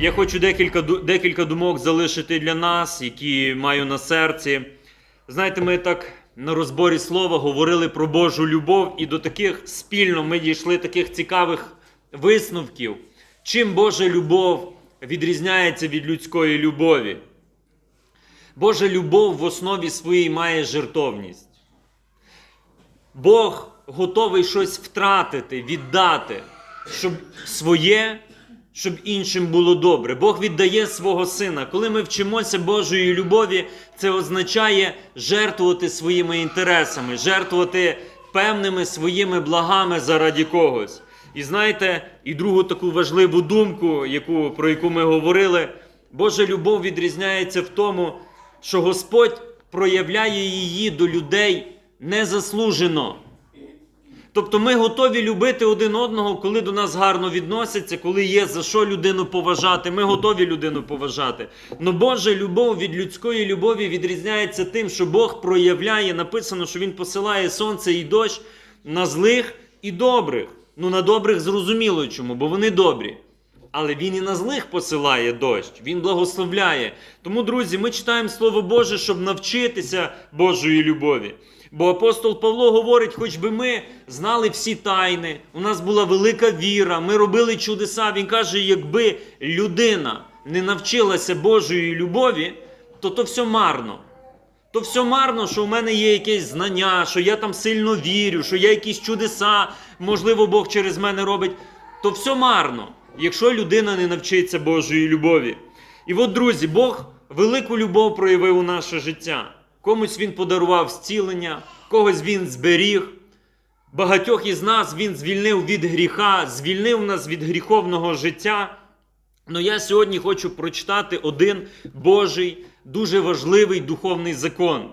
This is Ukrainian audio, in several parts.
Я хочу декілька, декілька думок залишити для нас, які маю на серці. Знаєте, ми так на розборі слова говорили про Божу любов, і до таких спільно ми дійшли таких цікавих висновків. Чим Божа любов відрізняється від людської любові? Божа любов в основі своїй має жертовність. Бог готовий щось втратити, віддати, щоб своє, щоб іншим було добре. Бог віддає свого сина. Коли ми вчимося Божої любові, це означає жертвувати своїми інтересами, жертвувати певними своїми благами заради когось. І знаєте, і другу таку важливу думку, яку, про яку ми говорили, Божа любов відрізняється в тому, що Господь проявляє її до людей незаслужено. Тобто ми готові любити один одного, коли до нас гарно відносяться, коли є за що людину поважати. Ми готові людину поважати. Но Божа любов від людської любові відрізняється тим, що Бог проявляє, написано, що Він посилає сонце і дощ на злих і добрих. Ну, на добрих зрозуміло чому, бо вони добрі. Але він і на злих посилає дощ, він благословляє. Тому, друзі, ми читаємо Слово Боже, щоб навчитися Божої любові. Бо апостол Павло говорить, хоч би ми знали всі тайни, у нас була велика віра, ми робили чудеса. Він каже, якби людина не навчилася Божої любові, то то все марно. То все марно, що в мене є якесь знання, що я там сильно вірю, що я якісь чудеса, можливо, Бог через мене робить. То все марно, якщо людина не навчиться Божої любові. І от, друзі, Бог велику любов проявив у наше життя. Комусь він подарував зцілення, когось він зберіг. Багатьох із нас він звільнив від гріха, звільнив нас від гріховного життя. Ну я сьогодні хочу прочитати один Божий, дуже важливий духовний закон,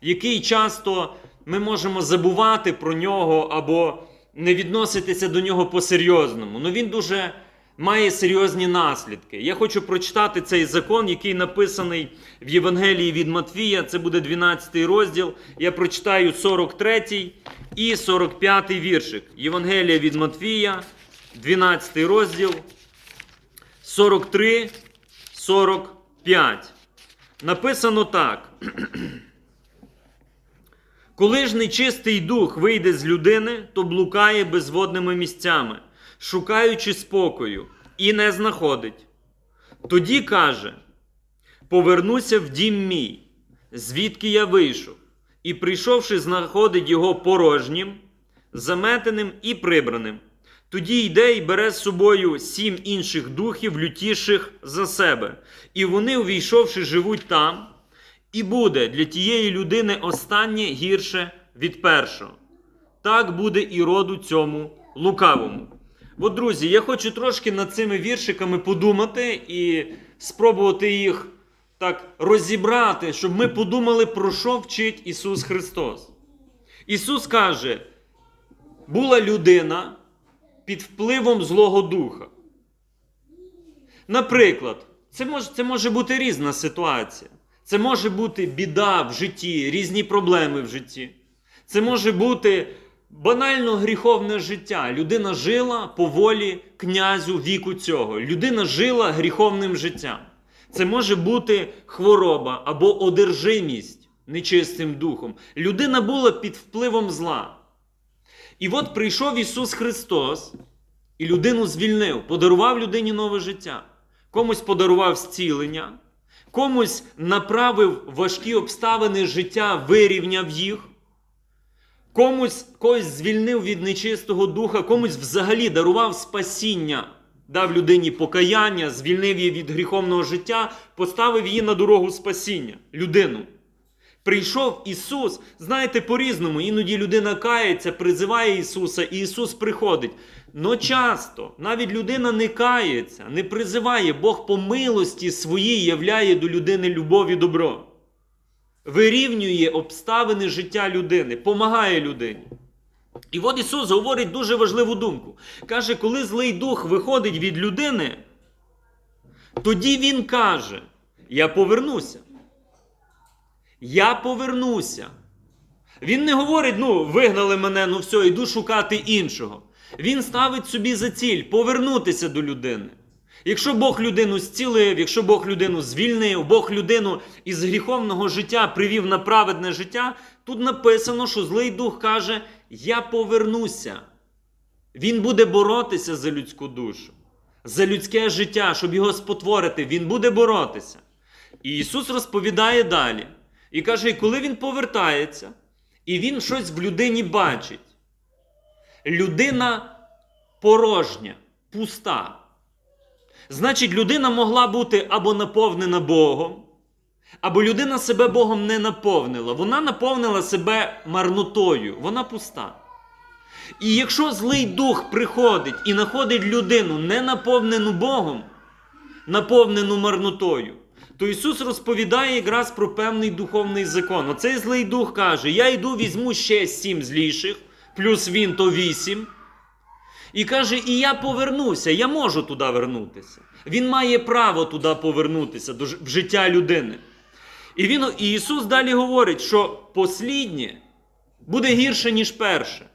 який часто ми можемо забувати про нього або не відноситися до нього по-серйозному. Ну він дуже має серйозні наслідки. Я хочу прочитати цей закон, який написаний в Євангелії від Матвія. Це буде 12 розділ. Я прочитаю 43 і 45 віршик. Євангелія від Матвія, 12 розділ. 43, 45. Написано так. Коли ж нечистий дух вийде з людини, то блукає безводними місцями, шукаючи спокою, і не знаходить. Тоді каже: Повернуся в дім мій, звідки я вийшов, і прийшовши, знаходить його порожнім, заметеним і прибраним. Тоді йде і бере з собою сім інших духів, лютіших за себе. І вони, увійшовши, живуть там, і буде для тієї людини останнє гірше від першого. Так буде і роду цьому лукавому. От, друзі, я хочу трошки над цими віршиками подумати і спробувати їх так розібрати, щоб ми подумали, про що вчить Ісус Христос. Ісус каже: була людина під впливом Злого Духа. Наприклад, це може, це може бути різна ситуація. Це може бути біда в житті, різні проблеми в житті. Це може бути банально гріховне життя. Людина жила по волі князю віку цього. Людина жила гріховним життям. Це може бути хвороба або одержимість нечистим духом. Людина була під впливом зла. І от прийшов Ісус Христос і людину звільнив, подарував людині нове життя. Комусь подарував зцілення, комусь направив важкі обставини життя, вирівняв їх, комусь когось звільнив від нечистого духа, комусь взагалі дарував спасіння, дав людині покаяння, звільнив її від гріховного життя, поставив її на дорогу спасіння, людину. Прийшов Ісус, знаєте, по-різному. Іноді людина кається, призиває Ісуса, і Ісус приходить. Но часто навіть людина не кається, не призиває, Бог по милості своїй являє до людини любов і добро. Вирівнює обставини життя людини, помагає людині. І от Ісус говорить дуже важливу думку. Каже, коли злий дух виходить від людини, тоді Він каже: Я повернуся. Я повернуся. Він не говорить, ну, вигнали мене, ну все, йду шукати іншого. Він ставить собі за ціль повернутися до людини. Якщо Бог людину зцілив, якщо Бог людину звільнив, Бог людину із гріховного життя привів на праведне життя, тут написано, що злий дух каже: Я повернуся. Він буде боротися за людську душу, за людське життя, щоб його спотворити. Він буде боротися. І Ісус розповідає далі. І каже: і коли він повертається, і він щось в людині бачить, людина порожня, пуста. Значить, людина могла бути або наповнена Богом, або людина себе Богом не наповнила. Вона наповнила себе марнотою, вона пуста. І якщо злий дух приходить і знаходить людину, не наповнену Богом, наповнену марнотою, то Ісус розповідає якраз про певний духовний закон. Оцей злий дух каже: Я йду, візьму ще сім зліших, плюс він то вісім. І каже, і я повернуся, я можу туди вернутися. Він має право туди повернутися до в життя людини. І, він, і Ісус далі говорить, що посліднє буде гірше, ніж перше.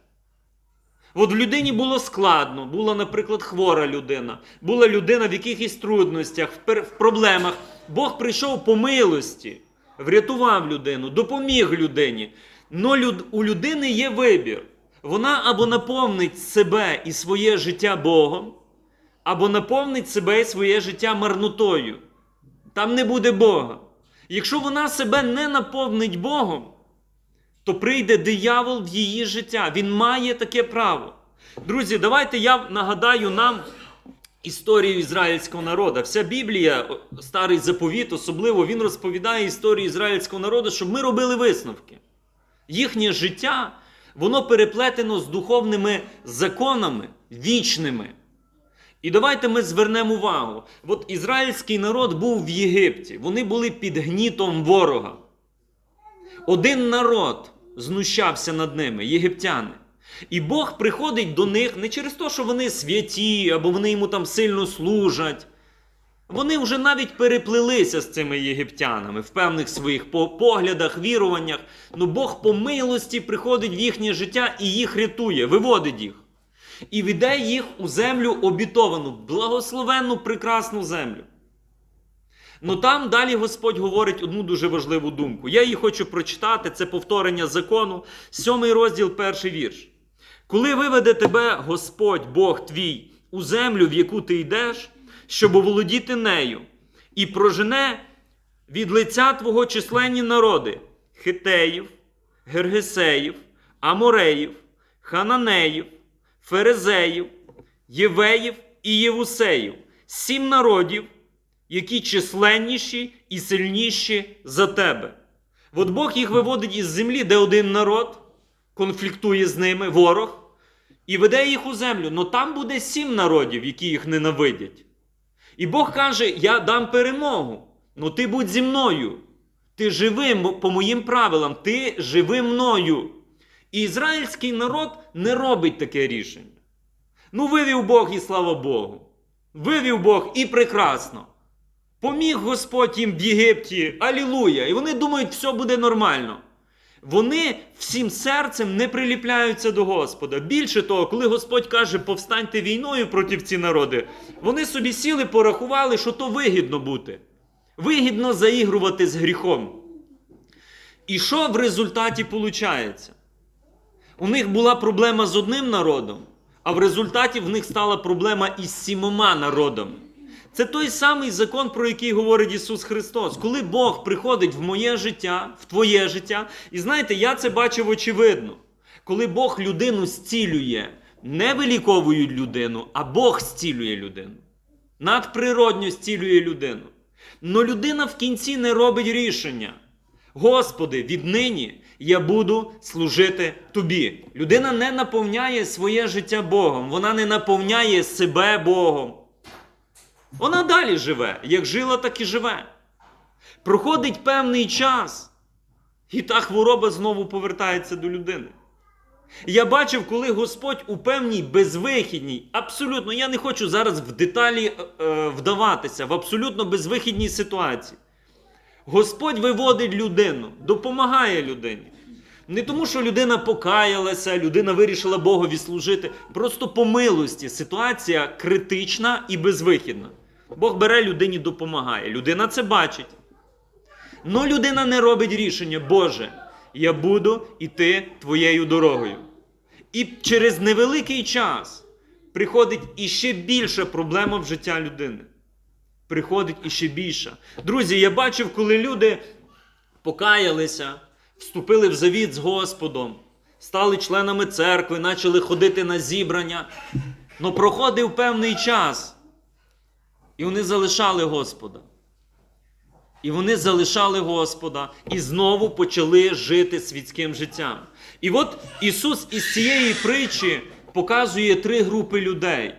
От в людині було складно, була, наприклад, хвора людина, була людина в якихось трудностях, в проблемах. Бог прийшов по милості, врятував людину, допоміг людині. Но люд, у людини є вибір. Вона або наповнить себе і своє життя Богом, або наповнить себе і своє життя марнотою. Там не буде Бога. Якщо вона себе не наповнить Богом, то прийде диявол в її життя. Він має таке право. Друзі, давайте я нагадаю нам історію ізраїльського народу. Вся Біблія, старий заповіт, особливо він розповідає історію ізраїльського народу, щоб ми робили висновки. Їхнє життя, воно переплетено з духовними законами вічними. І давайте ми звернемо увагу. От ізраїльський народ був в Єгипті, вони були під гнітом ворога. Один народ знущався над ними, єгиптяни. І Бог приходить до них не через те, що вони святі, або вони йому там сильно служать. Вони вже навіть переплилися з цими єгиптянами в певних своїх поглядах, віруваннях. Ну Бог по милості приходить в їхнє життя і їх рятує, виводить їх. І веде їх у землю обітовану, благословенну, прекрасну землю. Ну там далі Господь говорить одну дуже важливу думку. Я її хочу прочитати, це повторення закону, сьомий розділ, перший вірш. Коли виведе тебе Господь, Бог твій, у землю, в яку ти йдеш, щоб оволодіти нею, і прожене від лиця твого численні народи хитеїв, гергесеїв, амореїв, хананеїв, ферезеїв, євеїв і євусеїв, сім народів, які численніші і сильніші за тебе. От Бог їх виводить із землі, де один народ конфліктує з ними, ворог, і веде їх у землю. Но там буде сім народів, які їх ненавидять. І Бог каже: Я дам перемогу. Ну ти будь зі мною. Ти живи по моїм правилам, ти живи мною. І ізраїльський народ не робить таке рішення. Ну, вивів Бог і слава Богу. Вивів Бог і прекрасно. Поміг Господь їм в Єгипті, алілуя! І вони думають, все буде нормально. Вони всім серцем не приліпляються до Господа. Більше того, коли Господь каже, повстаньте війною проти ці народи, вони собі сіли, порахували, що то вигідно бути. Вигідно заігрувати з гріхом. І що в результаті виходить? У них була проблема з одним народом, а в результаті в них стала проблема із сімома народами. Це той самий закон, про який говорить Ісус Христос. Коли Бог приходить в моє життя, в твоє життя, і знаєте, я це бачив очевидно. Коли Бог людину зцілює, не виліковують людину, а Бог зцілює людину. Надприродньо зцілює людину. Но людина в кінці не робить рішення. Господи, віднині я буду служити тобі. Людина не наповняє своє життя Богом, вона не наповняє себе Богом. Вона далі живе, як жила, так і живе. Проходить певний час, і та хвороба знову повертається до людини. Я бачив, коли Господь у певній безвихідній, абсолютно, я не хочу зараз в деталі е, е, вдаватися, в абсолютно безвихідній ситуації. Господь виводить людину, допомагає людині. Не тому, що людина покаялася, людина вирішила Богові служити. Просто по милості ситуація критична і безвихідна. Бог бере людині, допомагає. Людина це бачить. Но людина не робить рішення, Боже, я буду йти твоєю дорогою. І через невеликий час приходить іще більша проблема в життя людини. Приходить іще більша. Друзі, я бачив, коли люди покаялися, вступили в завіт з Господом, стали членами церкви, почали ходити на зібрання. Но проходив певний час, і вони залишали Господа. І вони залишали Господа і знову почали жити світським життям. І от Ісус із цієї притчі показує три групи людей.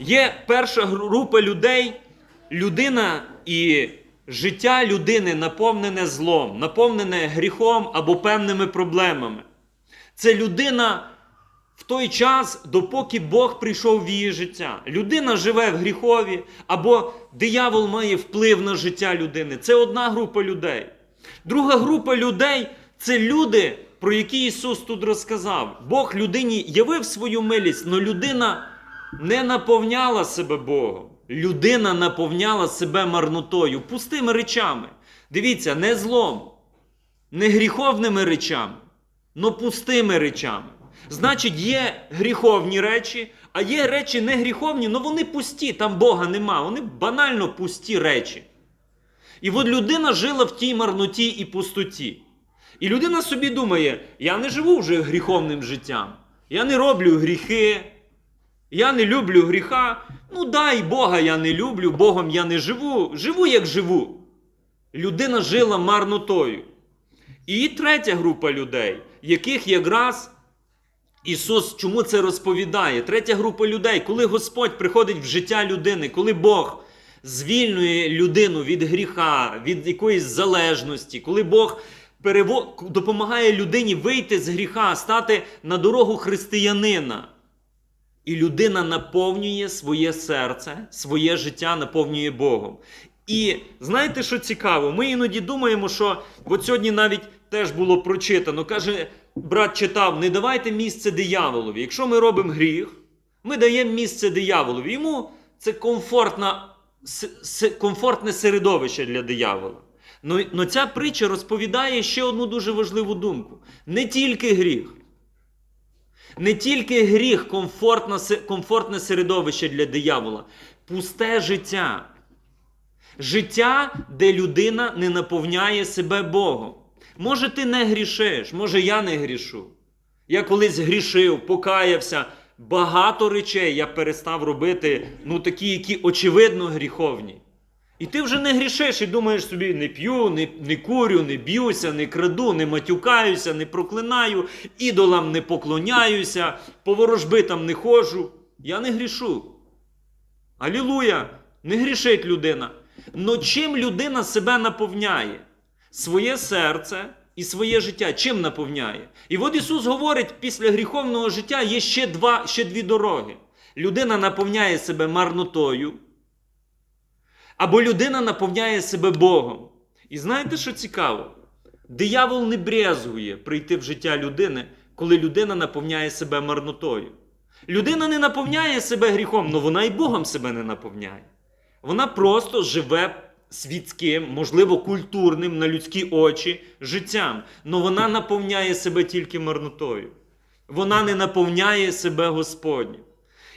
Є перша група людей, людина і життя людини наповнене злом, наповнене гріхом або певними проблемами. Це людина в той час, допоки Бог прийшов в її життя. Людина живе в гріхові, або диявол має вплив на життя людини. Це одна група людей. Друга група людей це люди, про які Ісус тут розказав. Бог людині явив свою милість, але людина не наповняла себе Богом. Людина наповняла себе марнотою, пустими речами. Дивіться, не злом, не гріховними речами, но пустими речами. Значить, є гріховні речі, а є речі не гріховні, але вони пусті, там Бога нема. Вони банально пусті речі. І от людина жила в тій марноті і пустоті. І людина собі думає: я не живу вже гріховним життям, я не роблю гріхи, я не люблю гріха. Ну дай Бога я не люблю, Богом я не живу, живу як живу. Людина жила марнотою. І третя група людей, яких якраз Ісус чому це розповідає? Третя група людей, коли Господь приходить в життя людини, коли Бог звільнює людину від гріха, від якоїсь залежності, коли Бог допомагає людині вийти з гріха, стати на дорогу християнина. І людина наповнює своє серце, своє життя наповнює Богом. І знаєте, що цікаво? Ми іноді думаємо, що от сьогодні навіть теж було прочитано. Каже, брат читав: не давайте місце дияволові. Якщо ми робимо гріх, ми даємо місце дияволові. Йому це комфортна, комфортне середовище для диявола. Но, но ця притча розповідає ще одну дуже важливу думку: не тільки гріх. Не тільки гріх комфортне, комфортне середовище для диявола, пусте життя. Життя, де людина не наповняє себе Богом. Може, ти не грішиш, може, я не грішу. Я колись грішив, покаявся. Багато речей я перестав робити, ну такі, які очевидно гріховні. І ти вже не грішиш і думаєш собі, не п'ю, не, не курю, не б'юся, не краду, не матюкаюся, не проклинаю, ідолам не поклоняюся, по ворожбитам не ходжу. Я не грішу. Алілуя! Не грішить людина. Но чим людина себе наповняє? Своє серце і своє життя. Чим наповняє? І от Ісус говорить, після гріховного життя є ще, два, ще дві дороги. Людина наповняє себе марнотою, або людина наповняє себе Богом. І знаєте, що цікаво? Диявол не брезгує прийти в життя людини, коли людина наповняє себе марнотою. Людина не наповняє себе гріхом, але вона і Богом себе не наповняє. Вона просто живе світським, можливо, культурним на людські очі життям. але вона наповняє себе тільки марнотою. Вона не наповняє себе Господнім.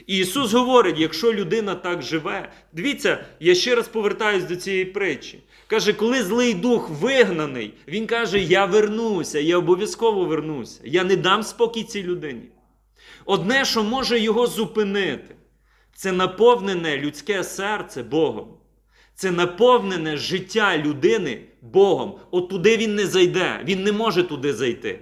І Ісус говорить, якщо людина так живе, дивіться, я ще раз повертаюсь до цієї притчі. Каже, коли злий дух вигнаний, він каже: Я вернуся, я обов'язково вернуся. Я не дам спокій цій людині. Одне, що може його зупинити, це наповнене людське серце Богом. Це наповнене життя людини Богом. От туди він не зайде, він не може туди зайти.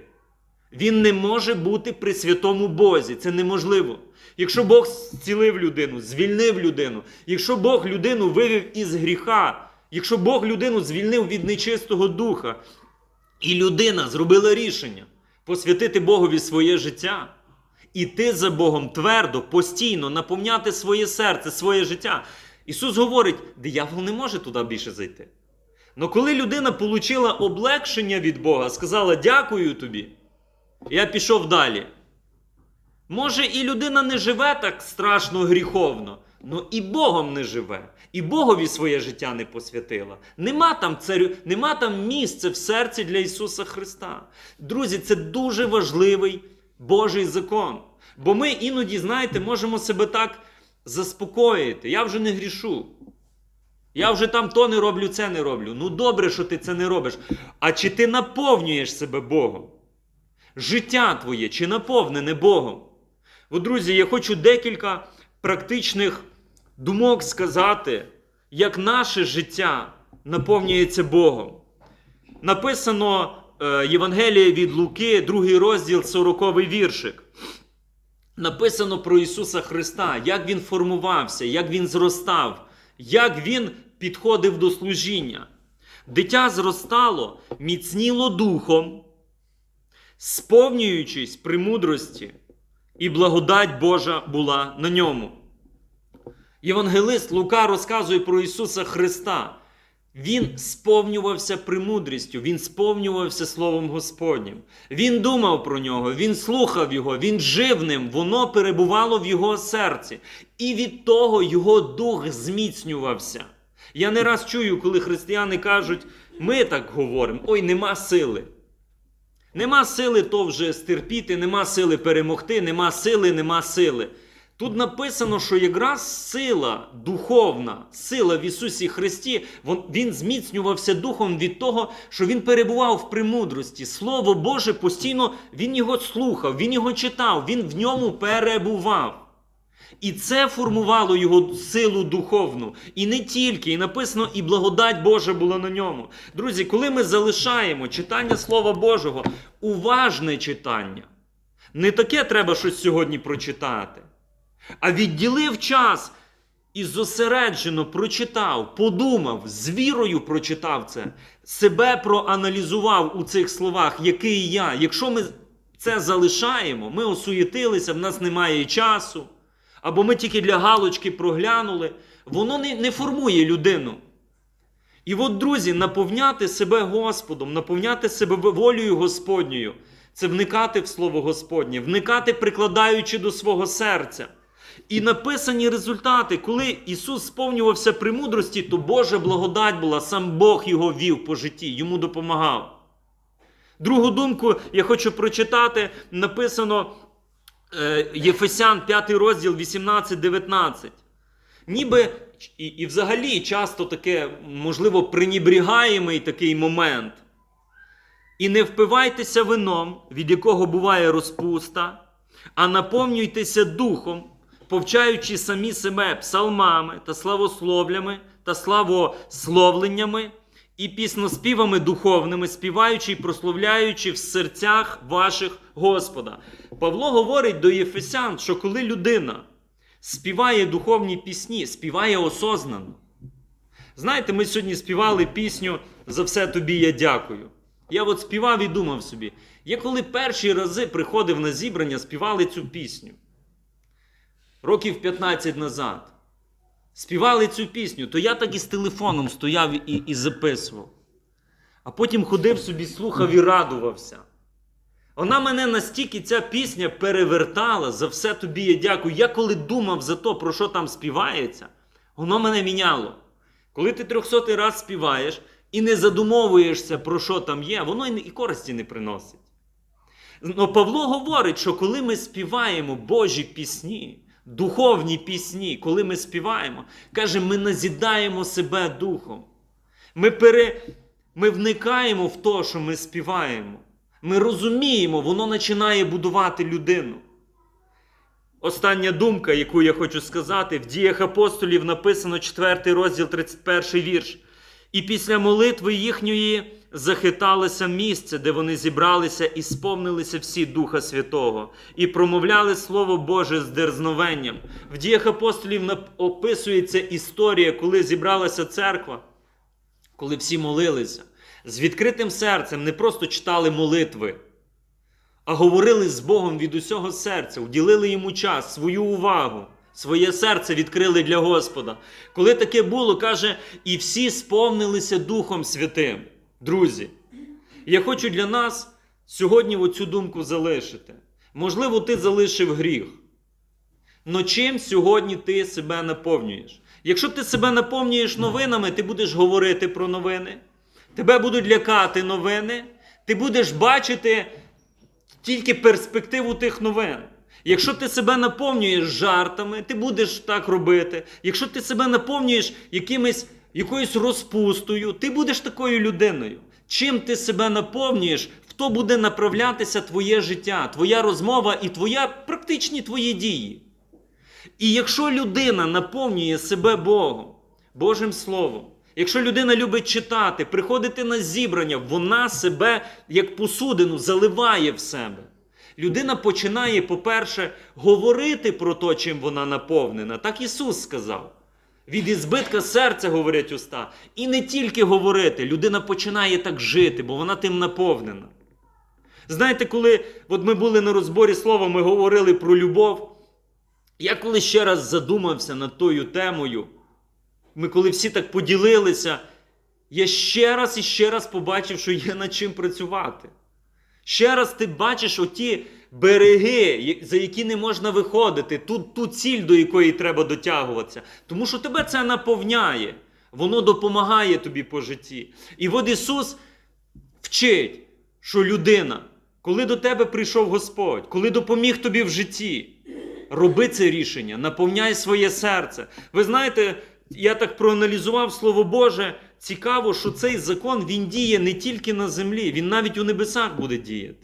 Він не може бути при святому Бозі. Це неможливо. Якщо Бог зцілив людину, звільнив людину, якщо Бог людину вивів із гріха, якщо Бог людину звільнив від нечистого духа, і людина зробила рішення посвятити Богові своє життя, іти за Богом твердо, постійно, наповняти своє серце, своє життя. Ісус говорить, диявол не може туди більше зайти. Но коли людина отримала облегшення від Бога, сказала дякую тобі, я пішов далі. Може, і людина не живе так страшно гріховно, Ну і Богом не живе, і Богові своє життя не посвятила. Нема там царю, нема там місця в серці для Ісуса Христа. Друзі, це дуже важливий Божий закон. Бо ми іноді, знаєте, можемо себе так заспокоїти. Я вже не грішу. Я вже там то не роблю, це не роблю. Ну добре, що ти це не робиш. А чи ти наповнюєш себе Богом? Життя твоє чи наповнене Богом? От, друзі, я хочу декілька практичних думок сказати, як наше життя наповнюється Богом. Написано е, Євангеліє від Луки, другий розділ, 40 віршик. Написано про Ісуса Христа, як Він формувався, як Він зростав, як Він підходив до служіння. Дитя зростало, міцніло духом, сповнюючись премудрості, і благодать Божа була на ньому. Євангелист Лука розказує про Ісуса Христа. Він сповнювався премудрістю, він сповнювався Словом Господнім. Він думав про нього, він слухав його, він жив ним, воно перебувало в його серці. І від того його дух зміцнювався. Я не раз чую, коли християни кажуть, ми так говоримо, ой, нема сили. Нема сили то вже стерпіти, нема сили перемогти, нема сили, нема сили. Тут написано, що якраз сила духовна, сила в Ісусі Христі, Він зміцнювався духом від того, що Він перебував в премудрості. Слово Боже постійно Він його слухав, Він його читав, Він в ньому перебував. І це формувало його силу духовну. І не тільки, і написано, і благодать Божа була на ньому. Друзі, коли ми залишаємо читання Слова Божого, уважне читання, не таке треба щось сьогодні прочитати, а відділив час і зосереджено прочитав, подумав, з вірою прочитав це, себе проаналізував у цих словах, який я. Якщо ми це залишаємо, ми осуєтилися, в нас немає часу, або ми тільки для галочки проглянули, воно не, не формує людину. І от, друзі, наповняти себе Господом, наповняти себе волею Господньою, це вникати в Слово Господнє, вникати, прикладаючи до свого серця. І написані результати, коли Ісус сповнювався премудрості, то Божа благодать була, сам Бог його вів по житті, йому допомагав. Другу думку я хочу прочитати, написано Єфесян 5 розділ 18-19. Ніби і, і взагалі часто таке, можливо, пренібрігаємий такий момент. І не впивайтеся вином, від якого буває розпуста, а наповнюйтеся духом, повчаючи самі себе псалмами та славословлями та славословленнями і пісноспівами духовними, співаючи і прославляючи в серцях ваших Господа. Павло говорить до Єфесян, що коли людина співає духовні пісні, співає осознано. Знаєте, ми сьогодні співали пісню За все тобі я дякую. Я от співав і думав собі, я коли перші рази приходив на зібрання, співали цю пісню. Років 15 назад. Співали цю пісню, то я так і з телефоном стояв і, і записував. А потім ходив собі, слухав і радувався. Вона мене настільки ця пісня перевертала, за все тобі я дякую. Я коли думав за то, про що там співається, воно мене міняло. Коли ти трьохсотий раз співаєш і не задумовуєшся, про що там є, воно і користі не приносить. Но Павло говорить, що коли ми співаємо Божі пісні, духовні пісні, коли ми співаємо, каже, ми назідаємо себе духом. Ми, пере... ми вникаємо в те, що ми співаємо. Ми розуміємо, воно починає будувати людину. Остання думка, яку я хочу сказати, в діях апостолів написано 4 розділ 31 вірш. І після молитви їхньої захиталося місце, де вони зібралися і сповнилися всі Духа Святого, і промовляли Слово Боже з дерзновенням. В діях апостолів описується історія, коли зібралася церква, коли всі молилися. З відкритим серцем не просто читали молитви, а говорили з Богом від усього серця, уділили йому час, свою увагу, своє серце відкрили для Господа. Коли таке було, каже, і всі сповнилися Духом Святим. Друзі, я хочу для нас сьогодні оцю думку залишити. Можливо, ти залишив гріх. Но чим сьогодні ти себе наповнюєш? Якщо ти себе наповнюєш новинами, ти будеш говорити про новини, тебе будуть лякати новини, ти будеш бачити тільки перспективу тих новин. Якщо ти себе наповнюєш жартами, ти будеш так робити. Якщо ти себе наповнюєш якимось, якоюсь розпустою, ти будеш такою людиною. Чим ти себе наповнюєш, в то буде направлятися твоє життя, твоя розмова і твоя, практичні твої дії. І якщо людина наповнює себе Богом, Божим Словом, якщо людина любить читати, приходити на зібрання, вона себе як посудину заливає в себе. Людина починає, по-перше, говорити про те, чим вона наповнена. Так Ісус сказав. Від ізбитка серця говорять уста. І не тільки говорити, людина починає так жити, бо вона тим наповнена. Знаєте, коли от ми були на розборі слова, ми говорили про любов. Я коли ще раз задумався над тою темою, ми коли всі так поділилися, я ще раз і ще раз побачив, що є над чим працювати. Ще раз ти бачиш оті береги, за які не можна виходити, ту, ту ціль, до якої треба дотягуватися. Тому що тебе це наповняє, воно допомагає тобі по житті. І от Ісус вчить, що людина, коли до тебе прийшов Господь, коли допоміг тобі в житті, роби це рішення, наповняй своє серце. Ви знаєте, я так проаналізував Слово Боже. Цікаво, що цей закон він діє не тільки на землі, він навіть у небесах буде діяти.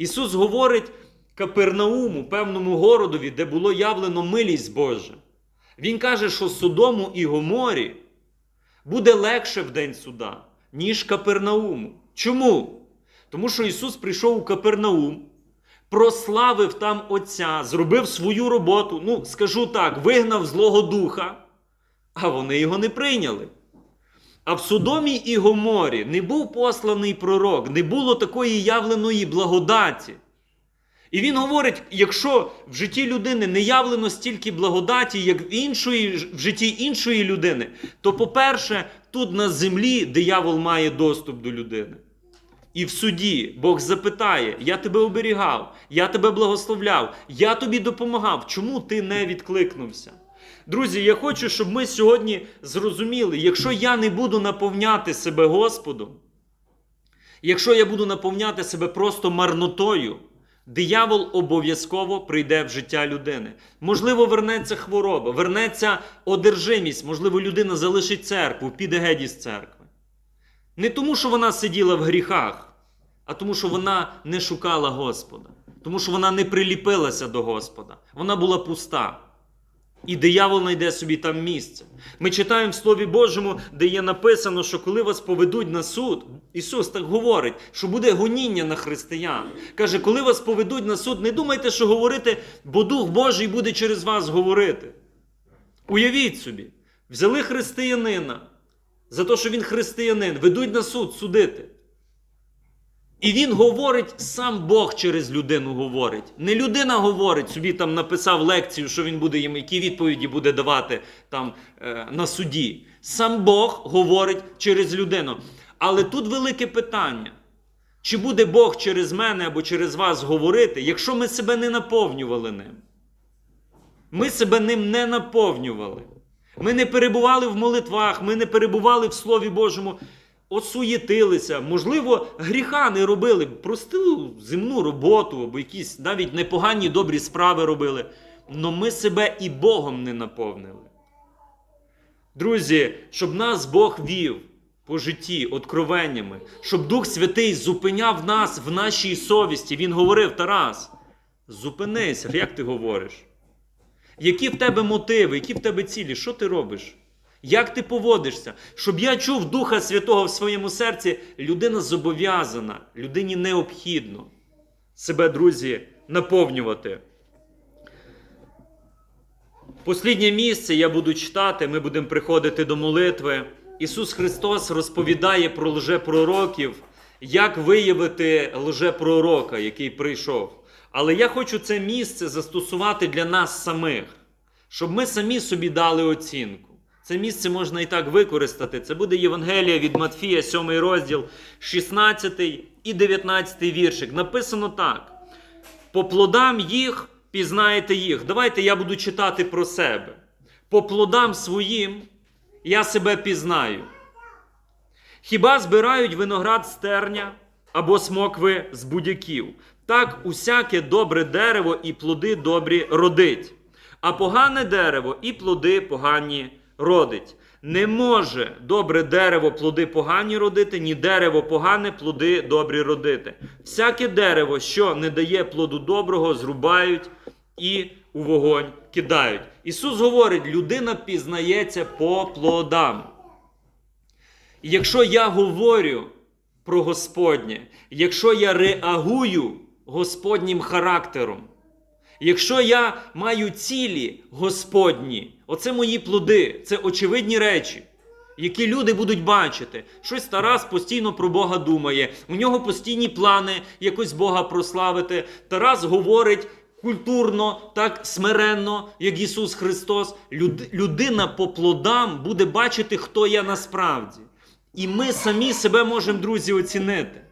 Ісус говорить Капернауму, певному городові, де було явлено милість Божа. Він каже, що Содому і Гоморі буде легше в день суда, ніж Капернауму. Чому? Тому що Ісус прийшов у Капернаум, прославив там Отця, зробив свою роботу. Ну, скажу так, вигнав Злого Духа, а вони його не прийняли. А в Содомі і Гоморі не був посланий пророк, не було такої явленої благодаті. І він говорить: якщо в житті людини не явлено стільки благодаті, як в, іншої, в житті іншої людини, то, по-перше, тут на землі диявол має доступ до людини. І в суді Бог запитає: Я тебе оберігав, я тебе благословляв, я тобі допомагав. Чому ти не відкликнувся? Друзі, я хочу, щоб ми сьогодні зрозуміли, якщо я не буду наповняти себе Господом, якщо я буду наповняти себе просто марнотою, диявол обов'язково прийде в життя людини. Можливо, вернеться хвороба, вернеться одержимість, можливо, людина залишить церкву, піде геть із церкви. Не тому, що вона сиділа в гріхах, а тому, що вона не шукала Господа, тому що вона не приліпилася до Господа, вона була пуста. І диявол знайде собі там місце. Ми читаємо в Слові Божому, де є написано, що коли вас поведуть на суд, Ісус так говорить, що буде гоніння на християн. Каже, коли вас поведуть на суд, не думайте, що говорити, бо Дух Божий буде через вас говорити. Уявіть собі, взяли християнина за те, що він християнин, ведуть на суд судити. І він говорить, сам Бог через людину говорить. Не людина говорить, собі там написав лекцію, що він буде їм, які відповіді буде давати там е, на суді. Сам Бог говорить через людину. Але тут велике питання: чи буде Бог через мене або через вас говорити, якщо ми себе не наповнювали ним? Ми себе ним не наповнювали. Ми не перебували в молитвах, ми не перебували в Слові Божому осуєтилися, можливо, гріха не робили, просту земну роботу або якісь навіть непогані добрі справи робили. Но ми себе і Богом не наповнили. Друзі, щоб нас Бог вів по житті откровеннями, щоб Дух Святий зупиняв нас в нашій совісті. Він говорив, Тарас, зупинися, як ти говориш? Які в тебе мотиви, які в тебе цілі? Що ти робиш? Як ти поводишся? Щоб я чув Духа Святого в своєму серці, людина зобов'язана, людині необхідно себе, друзі, наповнювати. Посліднє місце я буду читати, ми будемо приходити до молитви. Ісус Христос розповідає про лжепророків, як виявити лжепророка, який прийшов. Але я хочу це місце застосувати для нас самих, щоб ми самі собі дали оцінку. Це місце можна і так використати. Це буде Євангелія від Матфія, 7 розділ, 16 і 19 віршик. Написано так: по плодам їх пізнаєте їх. Давайте я буду читати про себе. По плодам своїм я себе пізнаю. Хіба збирають виноград з терня або смокви з будяків? Так усяке добре дерево і плоди добрі родить, а погане дерево і плоди погані родить. Не може добре дерево плоди погані родити, ні дерево погане плоди добрі родити. Всяке дерево, що не дає плоду доброго, зрубають і у вогонь кидають. Ісус говорить: людина пізнається по плодам. І Якщо я говорю про Господнє, якщо я реагую Господнім характером, якщо я маю цілі Господні, оце мої плоди, це очевидні речі, які люди будуть бачити. Щось Тарас постійно про Бога думає, у нього постійні плани якось Бога прославити. Тарас говорить. Культурно, так смиренно, як Ісус Христос, Люд- людина по плодам буде бачити, хто я насправді. І ми самі себе можемо, друзі, оцінити.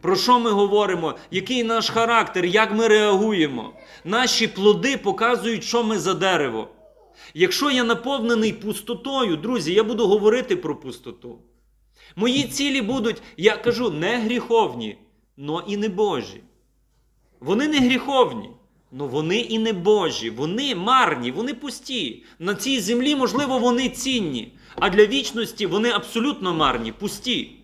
Про що ми говоримо? Який наш характер, як ми реагуємо? Наші плоди показують, що ми за дерево. Якщо я наповнений пустотою, друзі, я буду говорити про пустоту. Мої цілі будуть, я кажу, не гріховні, но і не Божі. Вони не гріховні, але вони і не Божі. Вони марні, вони пусті. На цій землі, можливо, вони цінні, а для вічності вони абсолютно марні, пусті.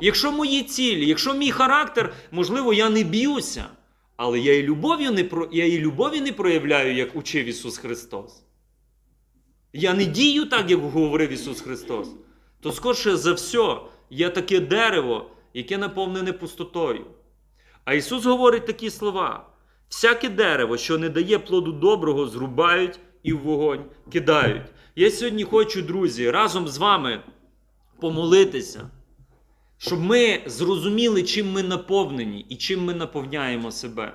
Якщо мої цілі, якщо мій характер, можливо, я не б'юся, але я і любов'ю не, про- я і любові не проявляю, як учив Ісус Христос. Я не дію так, як говорив Ісус Христос. То скорше за все, я таке дерево, яке наповнене пустотою. А Ісус говорить такі слова: всяке дерево, що не дає плоду доброго, зрубають і в вогонь кидають. Я сьогодні хочу, друзі, разом з вами помолитися, щоб ми зрозуміли, чим ми наповнені і чим ми наповняємо себе.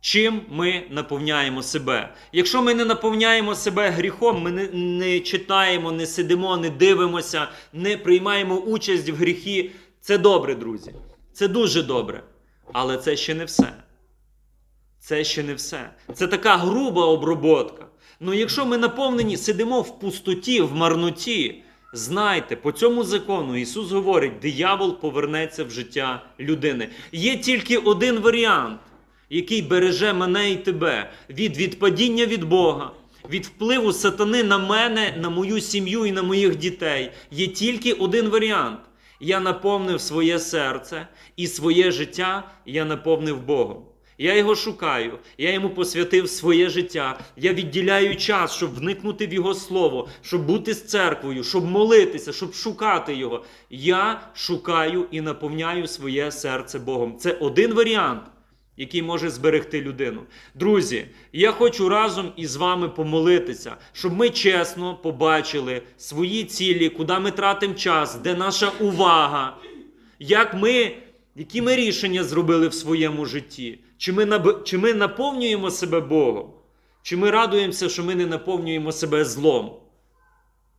Чим ми наповняємо себе? Якщо ми не наповняємо себе гріхом, ми не, не читаємо, не сидимо, не дивимося, не приймаємо участь в гріхі, це добре, друзі. Це дуже добре. Але це ще не все. Це ще не все. Це така груба оброботка. Ну якщо ми наповнені, сидимо в пустоті, в марноті, знайте, по цьому закону Ісус говорить, диявол повернеться в життя людини. Є тільки один варіант, який береже мене і тебе від відпадіння від Бога. Від впливу сатани на мене, на мою сім'ю і на моїх дітей є тільки один варіант. Я наповнив своє серце і своє життя я наповнив Богом. Я його шукаю, я йому посвятив своє життя. Я відділяю час, щоб вникнути в Його слово, щоб бути з церквою, щоб молитися, щоб шукати Його. Я шукаю і наповняю своє серце Богом. Це один варіант, який може зберегти людину. Друзі, я хочу разом із вами помолитися, щоб ми чесно побачили свої цілі, куди ми тратимо час, де наша увага, як ми, які ми рішення зробили в своєму житті. Чи ми, чи ми наповнюємо себе Богом? Чи ми радуємося, що ми не наповнюємо себе злом?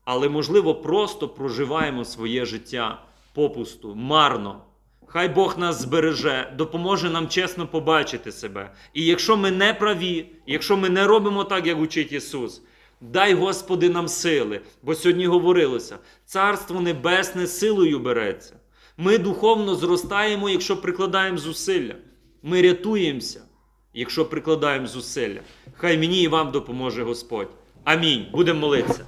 Але, можливо, просто проживаємо своє життя попусту, марно. Хай Бог нас збереже, допоможе нам чесно побачити себе. І якщо ми не праві, якщо ми не робимо так, як учить Ісус, дай Господи нам сили, бо сьогодні говорилося: Царство Небесне силою береться. Ми духовно зростаємо, якщо прикладаємо зусилля. Ми рятуємося, якщо прикладаємо зусилля. Хай мені і вам допоможе Господь. Амінь. Будемо молитися.